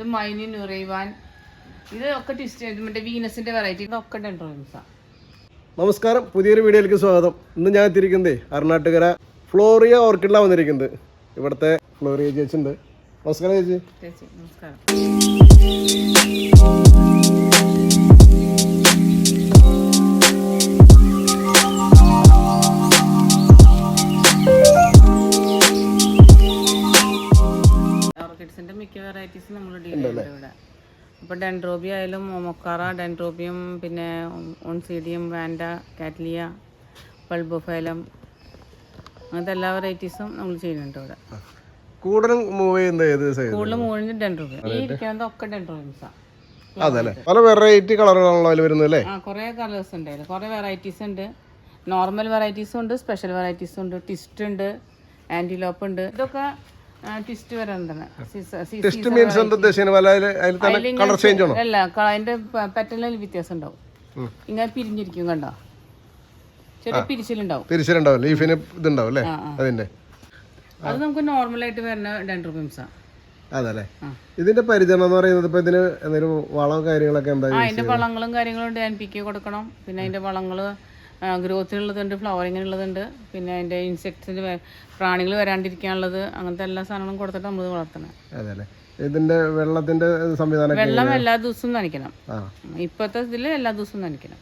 ഇത് മൈനി നുറൈവാൻ. ഇത് ഒക്കെ ടിസ്റ്റ് മറ്റേ വീനസിന്റെ വെറൈറ്റി ഇതൊക്കെ ഡെൻഡ്രോയിംസാ നമസ്കാരം. പുതിയൊരു വീഡിയോയിലേക്ക് സ്വാഗതം. ഇന്ന് ഞാൻ എത്തിയിരിക്കുന്നത് അരുണാട്ടുകര ഫ്ലോറിയ ഓർക്കിഡിലാണ് വന്നിരിക്കുന്നത്. ഇവിടുത്തെ ഫ്ലോറിയ ചേച്ചി ഉണ്ട് നമസ്കാരം ചേച്ചി. ചേച്ചി നമസ്കാരം. വെറൈറ്റീസ് നമ്മൾ ഡീൽ ചെയ്യുന്നുണ്ട് ഇവിടെ. അപ്പോൾ ഡെൻഡ്രോബിയ ആയാലും മൊക്കാറ ഡെൻഡ്രോബിയം പിന്നെ ഓൺസീഡിയം വാൻഡ കാറ്റ്ലിയ ബൾബോഫൈലം അങ്ങനത്തെ എല്ലാ വെറൈറ്റീസും നമ്മൾ ചെയ്യുന്നുണ്ട് ഇവിടെ. കൂടുതലും മൂവ് ചെയ്യുന്നത് ഏത് സൈഡ് കൂടുതൽ മുകളിൽ ഡെൻഡ്രോബിയം ഈ ഇരിക്കുന്നത് ഒക്കെ ഡെൻഡ്രോബിയംസാണ് അതല്ലേ. പല വെറൈറ്റി കളറുകളാണല്ലോ അതിൽ വരുന്നത് അല്ലേ? ആ കുറേ കളേഴ്സ് ഉണ്ട് അതിൽ കുറേ വെറൈറ്റീസ് ഉണ്ട്. നോർമൽ വെറൈറ്റീസും ഉണ്ട് സ്പെഷ്യൽ വെറൈറ്റീസും ഉണ്ട് ട്വിസ്റ്റ് ഉണ്ട് ആന്റിലോപ്പ് ഉണ്ട്. ഇതൊക്കെ ട്വിസ്റ്റ് വരണ്ടെന്ന് ടെസ്റ്റ് മീൻസ് എന്താ ഉദ്ദേശിക്കുന്നത് അതിൽ തന്നെ കളർ ചേഞ്ച് ആണോ? അല്ല അതിന്റെ പാറ്റേണിൽ വ്യത്യാസം ഉണ്ടാവും. ഇങ്ങനെ പിരിഞ്ഞിരിക്കും കണ്ടോ? ചെറിയ പിരിച്ചിലുണ്ടാവും. തിരിച്ചിട്ടുണ്ടാവും ലീഫിന് ഇതുണ്ടാവും അല്ലേ. അതിന്റെ. അത് നമുക്ക് നോർമൽ ആയിട്ട് വരുന്ന ഡെൻഡ്രോബിംസാണ് അതല്ലേ? ഇതിന്റെ പരിചരണം എന്ന് പറയുന്നത്. ഇപ്പൊ ഇതിന് എന്തെങ്കിലും വളം കാര്യങ്ങളൊക്കെ എന്താ അതിന്റെ വളങ്ങളും കാര്യങ്ങളും എൻ കൊടുക്കണം. പിന്നെ അതിന്റെ വളങ്ങൾ ഗ്രോത്തിനുള്ളതുണ്ട് ഫ്ലവറിങ്ങിനുള്ളതുണ്ട് പിന്നെ അതിന്റെ ഇൻസെക്ട്സിന് പ്രാണികൾ വരാണ്ടിരിക്കാനുള്ളത് അങ്ങനത്തെ എല്ലാ സാധനങ്ങളും കൊടുത്തിട്ട് നമ്മൾ വളർത്തണം ഇതിന്റെ വെള്ളത്തിന്റെ സംവിധാനം വെള്ളം എല്ലാ ദിവസവും നനയ്ക്കണം. ഇപ്പോഴത്തെ ഇതിൽ എല്ലാ ദിവസവും നനയ്ക്കണം.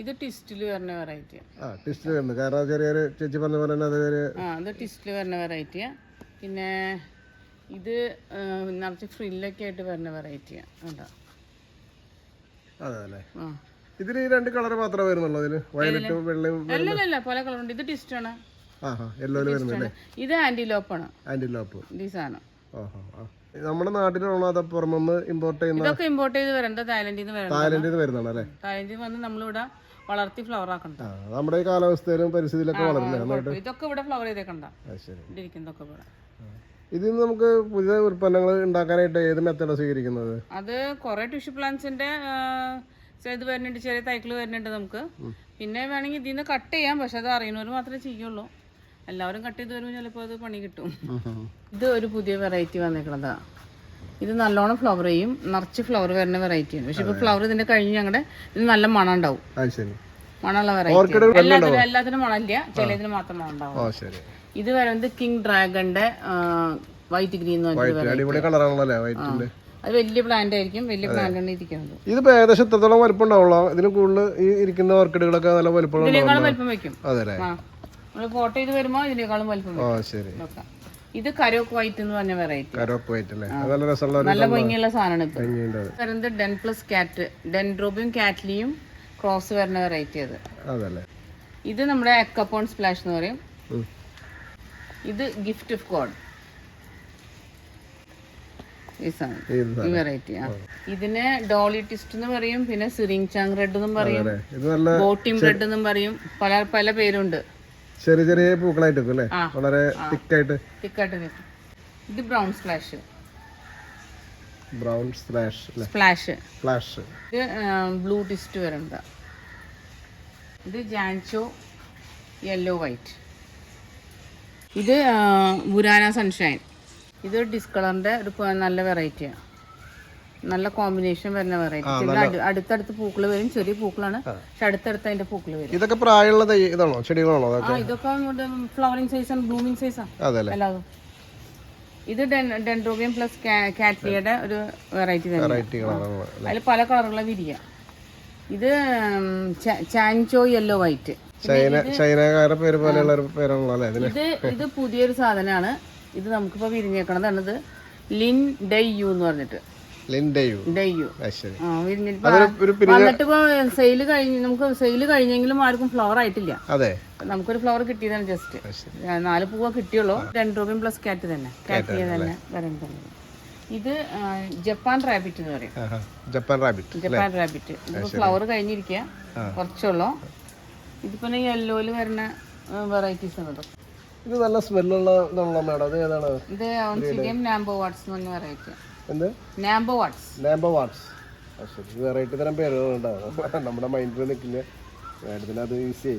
ഇത് ടിസ്റ്റിൽ വരുന്ന വെറൈറ്റിയാണ് ആ ടെസ്റ്റ് വരുന്നത്. കാരണം ചെറിയൊരു ചേച്ചി പറഞ്ഞ പോലെ തന്നെ അതൊരു ആ അത് ടിസ്റ്റിൽ വരുന്ന വെറൈറ്റിയാണ് പിന്നെ ഇത് നിറച്ച് ഫ്രില്ലൊക്കെ ആയിട്ട് വരുന്ന വെറൈറ്റിയാണ് കേട്ടോ അതല്ലേ ആ. ഇതിന് ഈ രണ്ട് കളർ മാത്രമേ വരുന്നുള്ളൂ ഇതിന് വയലറ്റും വെള്ളയും അല്ലല്ല പല കളറുണ്ട് ഇത് ടിസ്റ്റാണ് ആണ്. വരുന്നല്ലേ ഇത് ആന്റിലോപ്പ് ആണ്. ആന്റിലോപ്പ് ഓഹോ ആ. നമ്മുടെ നാട്ടിലാണോ അതോ പുറമെ ഇമ്പോർട്ട് ചെയ്യുന്ന ഇതൊക്കെ ഇമ്പോർട്ട് ചെയ്ത് വരേണ്ടത് തായ്ലൻഡിൽ നിന്ന് വരേണ്ടത് തായ്ലൻഡിൽ നിന്ന് വരുന്നതാണ് അല്ലേ? തായ്ലൻഡിൽ വന്ന് നമ്മളിവിടെ വളർത്തി ഫ്ലവർ ആക്കണ്ട. നമ്മുടെ കാലാവസ്ഥയിലും പരിസ്ഥിതിയിലൊക്കെ വളരില്ലേ. ഇതൊക്കെ ഇവിടെ ഫ്ലവർ ചെയ്തേക്കണ്ട. ഇരിക്കുന്നതൊക്കെ ഇവിടെ. ഇതിൽ നിന്ന് നമുക്ക് പുതിയ ഉൽപ്പന്നങ്ങൾ ഉണ്ടാക്കാനായിട്ട് ഏത് മെത്തേഡാണ് സ്വീകരിക്കുന്നത്? അത് കുറെ ടിഷ്യൂ പ്ലാന്റ്സിന്റെ ഇത് വരുന്നുണ്ട് ചെറിയ തൈക്കിൾ വരുന്നുണ്ട് നമുക്ക്. പിന്നെ വേണമെങ്കിൽ ഇതിൽ നിന്ന് കട്ട് ചെയ്യാം പക്ഷെ അത് അറിയുന്നവർ മാത്രമേ ചെയ്യുള്ളൂ. എല്ലാവരും കട്ട് ചെയ്ത് വരുമ്പോൾ ചിലപ്പോൾ അത് പണി കിട്ടും. ഇത് ഒരു പുതിയ വെറൈറ്റി വന്നേക്കണതാ. ഇത് നല്ലോണം ഫ്ലവർ ചെയ്യും നിറച്ച് ഫ്ലവർ വരുന്ന വെറൈറ്റിയാണ് പക്ഷെ ഇപ്പൊ ഫ്ലവർ ഇതിന്റെ കഴിഞ്ഞ് ഞങ്ങളുടെ ഇത് നല്ല മണം ഉണ്ടാവും. മണമുള്ള വെറൈറ്റി എല്ലാത്തിനും എല്ലാത്തിനും മണമില്ല ചിലതിന് മാത്രം മണം ഉണ്ടാവും. ഇത് വരുന്നത് കിങ് ഡ്രാഗന്റെ വൈറ്റ് ഗ്രീൻ എന്ന് അത് വലിയ പ്ലാന്റ് ആയിരിക്കും വലിയ പ്ലാന്റാണ് ഇരിക്കുന്നത്. ഇതിപ്പോ ഏകദേശം ഇത്രത്തോളം വലിപ്പം ഉണ്ടാവുള്ളൂ ഇതിന് കൂടുതൽ ഈ ഇരിക്കുന്ന ഓർക്കിഡുകളൊക്കെ നല്ല വലിപ്പം ഇതിനേക്കാളും വലിപ്പം വെക്കും അതെ അല്ലേ? ഫോട്ടോ ചെയ്ത് വരുമ്പോ ഇതിനേക്കാളും വലിപ്പം ഓ ശരി. ഇത് കരോക്ക് വൈറ്റ് എന്ന് പറഞ്ഞ വെറൈറ്റി കരോക്ക് വൈറ്റ് അല്ലേ? നല്ല രസമുള്ള നല്ല ഭംഗിയുള്ള സാധനമാണ് ഇത്. വരുന്നത് ഡെൻ പ്ലസ് കാറ്റ് ഡെൻഡ്രോബിയും കാറ്റ്ലിയും ക്രോസ് വരുന്ന വെറൈറ്റി അത്. അതല്ലേ ഇത് നമ്മുടെ എക്കപ്പോൺ സ്പ്ലാഷ് എന്ന് പറയും. ഇത് ഗിഫ്റ്റ് ഓഫ് ഗോഡ് വെറൈറ്റി ഇതിന് ഡോളി ടിസ്റ്റ് എന്ന് പറയും പിന്നെ സിറിങ് ചാങ് റെഡ് എന്നും പറയും അല്ലേ ഇത് നല്ല ബോട്ടിം റെഡ് എന്നും പറയും. പല പല പേരുണ്ട്. ചെറിയ ചെറിയ പൂക്കളായിട്ട് അല്ലേ. വളരെ തിക്കായിട്ട്. തിക്കായിട്ട് നിൽക്കും ഇത് brown splash brown splash splash splash flash ഇത് ബ്ലൂ ടിസ്റ്റ് വരണ്ട. ഇത് ജാൻചോ യെല്ലോ വൈറ്റ് ഇത് ബുരാന സൺഷൈൻ ഇത് ഡിസ്കളറിന്റെ ഒരു നല്ല വെറൈറ്റിയാണ് നല്ല കോമ്പിനേഷൻ വരുന്ന വെറൈറ്റി അടുത്തടുത്ത് പൂക്കൾ വരും ചെറിയ പൂക്കളാണ്. പക്ഷെ അടുത്തടുത്ത് അതിന്റെ പൂക്കൾ വരും. ഇതൊക്കെ പ്രായമുള്ള ഇതാണോ? ചെടികളാണോ ഇതൊക്കെ ഫ്ലവറിങ് സൈസാണ് ബ്ലൂമിങ് സൈസാണ് അതല്ലേ എല്ലാതും ഇത് ഡെൻഡ്രോബിയം പ്ലസ് കാറ്റ്ലിയുടെ ഒരു വെറൈറ്റി തന്നെ അതിൽ പല കളറുള്ള വിരിയ. ഇത് ചാൻചോ യെല്ലോ വൈറ്റ് ചൈന ചൈനക്കാരുടെ പേര് പോലെയുള്ള ഇത് ഇത് പുതിയൊരു സാധനമാണ്. ഇത് നമുക്കിപ്പോൾ വിരിഞ്ഞേക്കണതാണ് ഇത് ലിൻ ഡൈ എന്ന് പറഞ്ഞിട്ട്. വന്നിട്ട് ഇപ്പോൾ സെയിൽ കഴിഞ്ഞ് നമുക്ക് സെയിൽ കഴിഞ്ഞെങ്കിലും ആർക്കും ഫ്ലവർ ആയിട്ടില്ല. നമുക്കൊരു ഫ്ലവർ കിട്ടിയതാണ് ജസ്റ്റ് നാല് പൂവ കിട്ടിയുള്ളൂ. രണ്ട് രൂപയും പ്ലസ് കാറ്റ് തന്നെ. കാറ്റ് തന്നെ ഇത് ജപ്പാൻ റാബിറ്റ് എന്ന് പറയും. Japan rabbit Japan rabbit flower കഴിഞ്ഞിരിക്കുക കുറച്ചുള്ളൂ. ഇതിപ്പോ യെല്ലോയിൽ വരുന്ന വെറൈറ്റീസ് ആണ് ഇതൊക്കെ. ഇത് നല്ല സ്മെല്ലുള്ള ഇതാണല്ലോ മാഡം. അത് ഏതാണ്? ഇത് ഓൺസിഡിയം നാംബോ വാട്സ് എന്ന് പറയുക വെറൈറ്റി. എന്ത്? നാംബോ വാട്സ് നാംബോ വാട്സ് ശരി. വെറൈറ്റി തരം പേരുകളുണ്ടാവും നമ്മുടെ മൈൻഡിൽ നിൽക്കില്ല? മാഡത്തിന് അത് ഈസി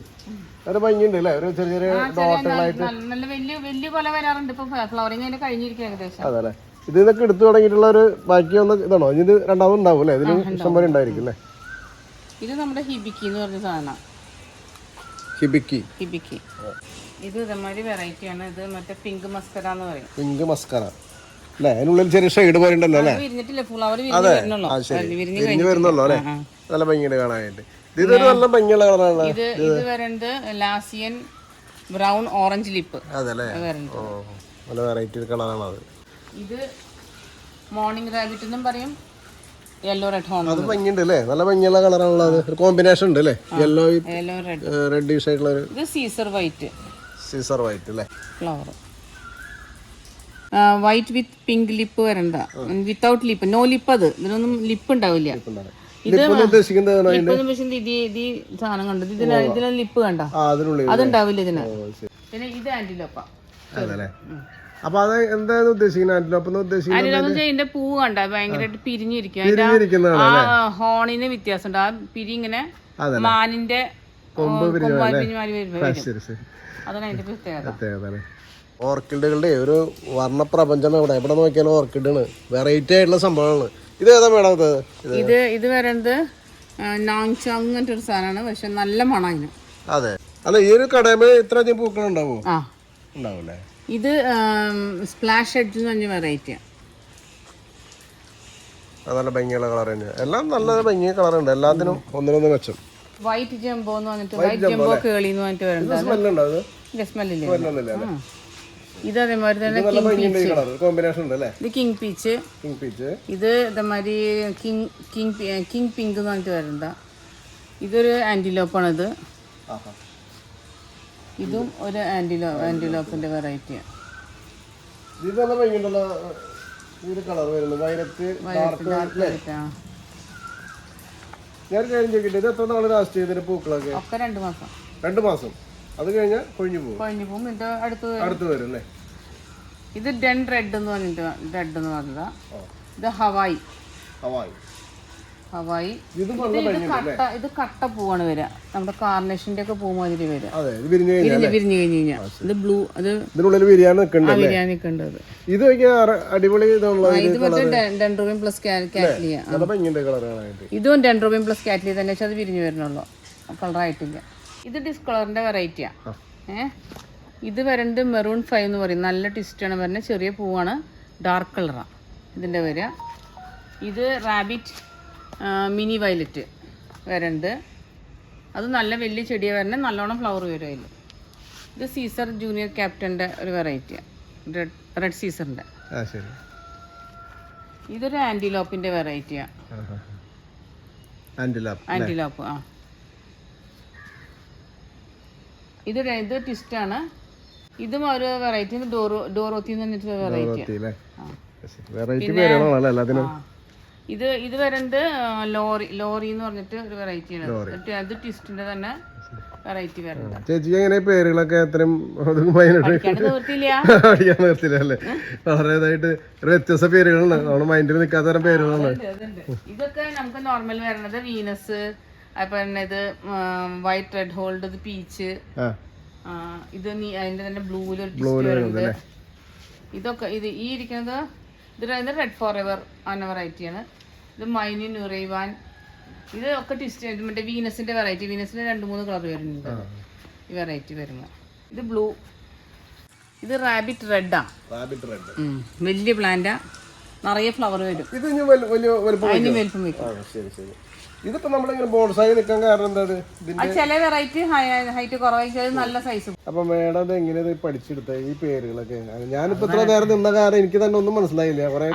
ഒരു ഭംഗിയുണ്ട് അല്ലേ? ഒരു ചെറിയ ചെറിയ ഡോട്ടുകളായിട്ട്. നല്ല വലിയ വലിയ കൊല വരാറുണ്ട്. ഇപ്പൊ ഫ്ലവറിങ് അതിന് കഴിഞ്ഞിരിക്കുക ഏകദേശം. അതല്ലേ? ഇത് ഇതൊക്കെ എടുത്തു തുടങ്ങിയിട്ടുള്ള ഒരു ബാക്കി ഒന്ന് ഇതാണോ? ഇനി ഇത് രണ്ടാമത് ഉണ്ടാവും അല്ലേ? ഇതിന് ഇഷ്ടംപോലെ ഉണ്ടായിരിക്കും അല്ലേ? ഇത് നമ്മുടെ ഹിബിക്കി എന്ന് പറഞ്ഞ സാധനം. ഹിബിക്കി. ഹിബിക്കി. ഇത് ഇതേമാതിരി വെറൈറ്റി ആണ്. ഇത് മറ്റേ പിങ്ക് മസ്കര എന്ന് പറയും. പിങ്ക് മസ്കര അല്ലേ? അതിനുള്ളിൽ ചെറിയ ഷെയ്ഡ് പോലെ ഉണ്ടല്ലോ അല്ലേ? അത് വിരിഞ്ഞിട്ടില്ല? ഫ്ലവർ വരുന്നുള്ളൂ. ആ ശരി. വിരിഞ്ഞ് വരുന്നുള്ളൂ അല്ലേ. നല്ല ഭംഗിയുണ്ട് കാണാനായിട്ട്. ഇത് ഇതൊരു നല്ല ഭംഗിയുള്ള കളറാണ്. ഇത് ഇത് ലാസിയൻ ബ്രൗൺ ഓറഞ്ച് ലിപ്പ്. അതല്ലേ? ഓ നല്ല വെറൈറ്റി കളറാണ് അത് ഇത് മോർണിംഗ് റാബിറ്റ് എന്നും പറയും. യെല്ലോ റെഡ് ഹോൺ അത് ഭംഗിയുണ്ട് അല്ലേ നല്ല ഭംഗിയുള്ള കളറാണല്ലോ അത് ഒരു കോമ്പിനേഷൻ ഉണ്ട് അല്ലേ? യെല്ലോ യെല്ലോ റെഡ് റെഡിഷ് ആയിട്ടുള്ള ഒരു ഇത് സീസർ വൈറ്റ് സീസർ വൈറ്റ് അല്ലേ? Flower white with pink lip വരണ്ട. വിത്തൗട്ട് ലിപ്പ് നോ ലിപ്പ് അത്. ഇതിനൊന്നും ലിപ്പ് ഉണ്ടാവില്ല. ഇത് ഉദ്ദേശിക്കുന്നത് ഇത് ഇത് സാധനം കണ്ടത് ഇതിന് ഇതിന് ലിപ്പ് കണ്ട അതുണ്ടാവില്ല ഇതിന്. പിന്നെ ഇത് ആന്റിലോപ്പ അപ്പൊ അത് എന്താണ് ഉദ്ദേശിക്കുന്നത്? ആന്റിലോപ്പ് ഉദ്ദേശിക്കുന്നത്? പൂ പൂവ് കണ്ട ഭയങ്കരമായിട്ട് പിരിഞ്ഞിരിക്കും ആ ഹോണിന് വ്യത്യാസമുണ്ട്. ആ പിരി ഇങ്ങനെ മാനിന്റെ കൊമ്പ് പ്രത്യേകത. ഓർക്കിഡുകളുടെ ഒരു വർണ പ്രപഞ്ചം ഇവിടെ എവിടെ നോക്കിയാലും ഓർക്കിഡാണ്. വെറൈറ്റി ആയിട്ടുള്ള സംഭവമാണ് ഇത് ഏതാ മേഡം ഇത്? ഇത് ഇത് നാങ്ചാങ് എന്നൊരു ഒരു സാധനമാണ്. പക്ഷെ നല്ല മണം അതെ. അല്ല ഈ ഒരു കടയിൽ ഇത്രയധികം പൂക്കളുണ്ടാവോ ഉണ്ടാവും? അല്ലേ ഇത് സ്പ്ലാഷ് ഹെഡ്സ് എന്ന് പറഞ്ഞ വെറൈറ്റിയാണ് നല്ല ഭംഗിയുള്ള കളർ തന്നെയാണ് എല്ലാം നല്ല ഭംഗിയ കളറുണ്ട് എല്ലാത്തിനും ഒന്നിനൊന്ന് മെച്ചം. വൈറ്റ് ജംബോ എന്ന് പറഞ്ഞിട്ട് വൈറ്റ് ജംബോ കേളി എന്ന് പറഞ്ഞിട്ട് ഇതിന്റെ അല്ലേ? ഇത് അതേമാതിരി തന്നെ കളർ ഉണ്ട് അല്ലേ? ഇത് കിങ് പീച്ച് കിങ് പീച്ച് ഇത് ഇതേമാതിരി കിങ് കിങ് കിങ് പിങ്ക് എന്ന് പറഞ്ഞിട്ട് വരുന്നത്. ഇതൊരു ആന്റിലോപ്പാണ് ഇത് ആഹാ. ഇതും ഒരു ആന്റിലോ ആന്റിലോപ്പിന്റെ വെറൈറ്റിയാണ് ഇത് നല്ല ഭംഗിയുണ്ടല്ലോ. ഈ ഒരു കളർ വരുന്നത് വയലറ്റ് ഡാർക്ക് ഞാൻ കാര്യം ചോദിക്കട്ടെ? ഇത് എത്ര നാൾ പൂക്കളൊക്കെ? ഒക്കെ രണ്ട് മാസം. രണ്ട് മാസം. അത് കഴിഞ്ഞാൽ കൊഴിഞ്ഞു പോകും. കൊഴിഞ്ഞു പോകും. ഇത് അടുത്ത് അടുത്ത് വരും അല്ലേ ഇത് ഡെൻ റെഡ് എന്ന് പറഞ്ഞിട്ട് റെഡ് എന്ന് പറഞ്ഞതാ. ഇത് ഹവായി. ഹവായി. ഹവായി. ഇത് കട്ട ഇത് കട്ട പൂവാണ് വരിക. നമ്മുടെ കാർണേഷന്റെ ഒക്കെ പൂ മാതിരി വരിക. വിരിഞ്ഞു വിരിഞ്ഞ് വിരിഞ്ഞ് കഴിഞ്ഞ് കഴിഞ്ഞാൽ. ഇത് ബ്ലൂ അത് ഇതിനുള്ളിൽ വിരിയാൻ നിൽക്കണ്ട ആ ബിരിയാണിക്ക് ഇത് അടിപൊളി ഇത് മറ്റേ ഡെൻഡ്രോബിൻ പ്ലസ് കാറ്റ്ലിയ. ഇതും ഡെൻഡ്രോബിൻ പ്ലസ് കാറ്റ്ലിയ തന്നെ പക്ഷെ അത് വിരിഞ്ഞു വരണുള്ളൂ കളറായിട്ടില്ല ഇത് ഡിസ്കളറിന്റെ വെറൈറ്റിയാ ഏഹ് ഇത് വരണ്ട് മെറൂൺ ഫൈവ് എന്ന് പറയും. നല്ല ട്വിസ്റ്റാണ് വരുന്നത് ചെറിയ പൂവാണ്. ഡാർക്ക് കളറാണ് ഇതിന്റെ വരിക. ഇത് റാബിറ്റ് മിനി വയലറ്റ് വരണ്ട്. അത് നല്ല വലിയ ചെടിയെ വരുന്നത് നല്ലോണം ഫ്ലവർ വരും അതിൽ ഇത് സീസർ ജൂനിയർ ക്യാപ്റ്റന്റെ ഒരു വെറൈറ്റിയാണ് റെഡ് റെഡ് സീസറിന്റെ ആ ഇതൊരു ആന്റിലോപ്പിന്റെ വെറൈറ്റിയാണ് ആന്റിലാപ്പ് ആ. ഇത് ഇത് ട്വിസ്റ്റാണ് ഇതും ഒരു വെറൈറ്റി ഡോറോ ഡോറോത്തി എന്ന് പറഞ്ഞിട്ട് വെറൈറ്റി എല്ലാത്തിനും. ഇത് ഇത് വരുന്നത് ലോറി ലോറി എന്ന് പറഞ്ഞിട്ട് ഒരു വെറൈറ്റി ആണ്. അത് ട്വിസ്റ്റിന്റെ തന്നെ വെറൈറ്റി വരുന്നത് ചേച്ചി എങ്ങനെ പേരുകളൊക്കെ അത്രയും പഠിക്കാൻ നിർത്തില്ല അല്ലേ? വളരെതായിട്ട് ഒരു വ്യത്യസ്ത പേരുകളാണ്. നമ്മുടെ മൈൻഡിൽ നിൽക്കാത്ത തരം പേരുകളാണ്. ഇതൊക്കെ നമുക്ക് നോർമൽ വരണത് വീനസ് പിന്നെ ഇത് വൈറ്റ് റെഡ് ഹോൾഡ് ഇത് പീച്ച് ഇത് നീ അതിന്റെ തന്നെ ബ്ലൂവിൽ ഒരു ഇതൊക്കെ ഇത് ഈ ഇരിക്കുന്നത് ഇത് റെഡ് ഫോർ എവർ എന്ന വെറൈറ്റിയാണ് ഇത് മൈനി നുറൈവാൻ. ഇത് ഒക്കെ ട്വിസ്റ്റ് മറ്റേ വീനസിന്റെ വെറൈറ്റി വീനസിന്റെ രണ്ട് മൂന്ന് കളർ വരുന്നുണ്ട്. ഈ വെറൈറ്റി വരുന്നത് ഇത് ബ്ലൂ. ഇത് റാബിറ്റ് റെഡാ റാബിറ്റ് റെഡ് വലിയ പ്ലാന്റാ നിറയെ ഫ്ലവർ വരും. ഇത് വലിയ വലുപ്പം വെക്കും ഇതിപ്പോ നമ്മളിങ്ങനെ ബോൺസായി നിൽക്കാൻ കാരണം എന്താ ചില വെറൈറ്റി ഹൈറ്റ് കുറവായി നല്ല സൈസ് അപ്പൊ മേഡം ഇത് എങ്ങനെയാ പഠിച്ചെടുത്ത? ഈ പേരുകളൊക്കെ. ഞാനിപ്പോ ഇത്ര നേരം നിന്ന കാരണം എനിക്ക് തന്നെ ഒന്നും മനസ്സിലായില്ല. കുറെ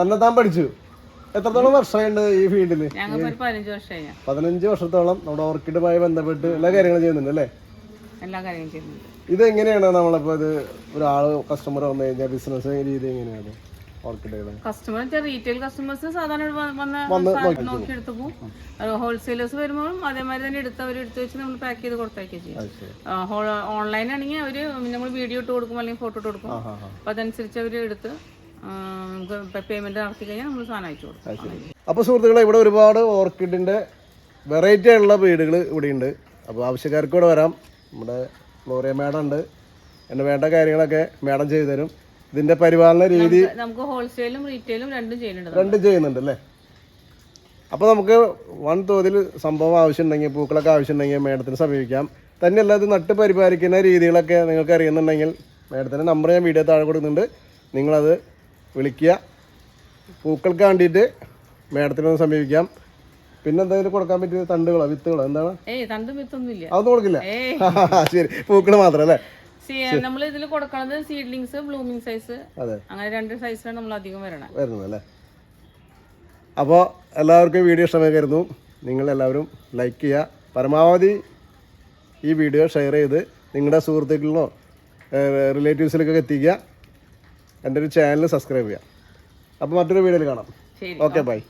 തന്നെ താൻ പഠിച്ചു. എത്രത്തോളം വർഷമായിട്ടുണ്ട് ഈ ഫീൽഡിൽ പതിനഞ്ച് വർഷത്തോളം നമ്മുടെ ഓർക്കിഡുമായി ബന്ധപ്പെട്ട് എല്ലാ കാര്യങ്ങളും ചെയ്യുന്നുണ്ട് അല്ലേ? എല്ലാ കാര്യങ്ങളും ചെയ്യുന്നുണ്ട്. ഇത് എങ്ങനെയാണ് നമ്മളിപ്പോ ഇത് ഒരാൾ കസ്റ്റമർ വന്നു കഴിഞ്ഞാൽ ബിസിനസ് രീതി എങ്ങനെയാണ് കസ്റ്റമർ റീറ്റെയിൽ കസ്റ്റമേഴ്സ് സാധാരണ വന്ന് പോകും. ഹോൾസെയിലേഴ്സ് വരുമ്പോൾ അതേമാതിരി തന്നെ എടുത്ത് അവർ എടുത്ത് വെച്ച് നമ്മൾ പാക്ക് ചെയ്ത് കൊടുത്തേക്കുക ചെയ്യും. ഓൺലൈൻ ആണെങ്കിൽ അവർ നമ്മൾ വീഡിയോ ഇട്ട് കൊടുക്കും അല്ലെങ്കിൽ ഫോട്ടോ ഇട്ട് കൊടുക്കും. അപ്പൊ അതനുസരിച്ച് അവർ എടുത്ത് നമുക്ക് പേയ്മെന്റ് നടത്തി കഴിഞ്ഞാൽ നമ്മൾ സാധനം അയച്ചു കൊടുക്കും. അപ്പോൾ സുഹൃത്തുക്കളെ ഇവിടെ ഒരുപാട് ഓർക്കിഡിന്റെ വെറൈറ്റി ആയിട്ടുള്ള വീടുകൾ ഇവിടെയുണ്ട്. അപ്പോൾ ആവശ്യക്കാർക്ക് ഇവിടെ വരാം. നമ്മുടെ ഗ്ലോറിയ മേഡം ഉണ്ട്. എന്റെ വേണ്ട കാര്യങ്ങളൊക്കെ മേഡം ചെയ്തു തരും. ഇതിന്റെ പരിപാലന രീതി നമുക്ക് ഹോൾസെയിലും റീറ്റെയിലും രണ്ടും ചെയ്യുന്നുണ്ട് രണ്ടും ചെയ്യുന്നുണ്ട് അല്ലേ? അപ്പോൾ നമുക്ക് വൺ തോതിൽ സംഭവം ആവശ്യമുണ്ടെങ്കിൽ പൂക്കളൊക്കെ ആവശ്യമുണ്ടെങ്കിൽ മേഡത്തിന് സമീപിക്കാം. തന്നെയല്ല ഇത് നട്ട് പരിപാലിക്കുന്ന രീതികളൊക്കെ നിങ്ങൾക്ക് അറിയുന്നുണ്ടെങ്കിൽ മേഡത്തിന്റെ നമ്പർ ഞാൻ വീഡിയോ താഴെ കൊടുക്കുന്നുണ്ട്. നിങ്ങളത് വിളിക്കുക. പൂക്കൾക്ക് വേണ്ടിയിട്ട് മേഡത്തിനൊന്ന് സമീപിക്കാം. പിന്നെ എന്തെങ്കിലും കൊടുക്കാൻ പറ്റിയ തണ്ടുകളോ വിത്തുകളോ? എന്താണ്? തണ്ടും വിത്തൊന്നുമില്ല. അതൊന്നും കൊടുക്കില്ല? ശരി. പൂക്കൾ മാത്രം അല്ലേ? നമ്മൾ ഇതിൽ കൊടുക്കണത് സീഡ്ലിങ്സ് ബ്ലൂമിങ് സൈസ്. അതെ. അങ്ങനെ രണ്ട് സൈസിലാണ് നമ്മൾ അധികം വരണം. വരുന്നത് അല്ലേ? അപ്പോൾ എല്ലാവർക്കും വീഡിയോ ഇഷ്ടമായിരുന്നു നിങ്ങൾ എല്ലാവരും ലൈക്ക് ചെയ്യുക. പരമാവധി ഈ വീഡിയോ ഷെയർ ചെയ്ത് നിങ്ങളുടെ സുഹൃത്തുക്കളിലോ റിലേറ്റീവ്സിലേക്കൊക്കെ എത്തിക്കുക. എന്റെ ഒരു ചാനൽ സബ്സ്ക്രൈബ് ചെയ്യാം. അപ്പോൾ മറ്റൊരു വീഡിയോയിൽ കാണാം. Okay bye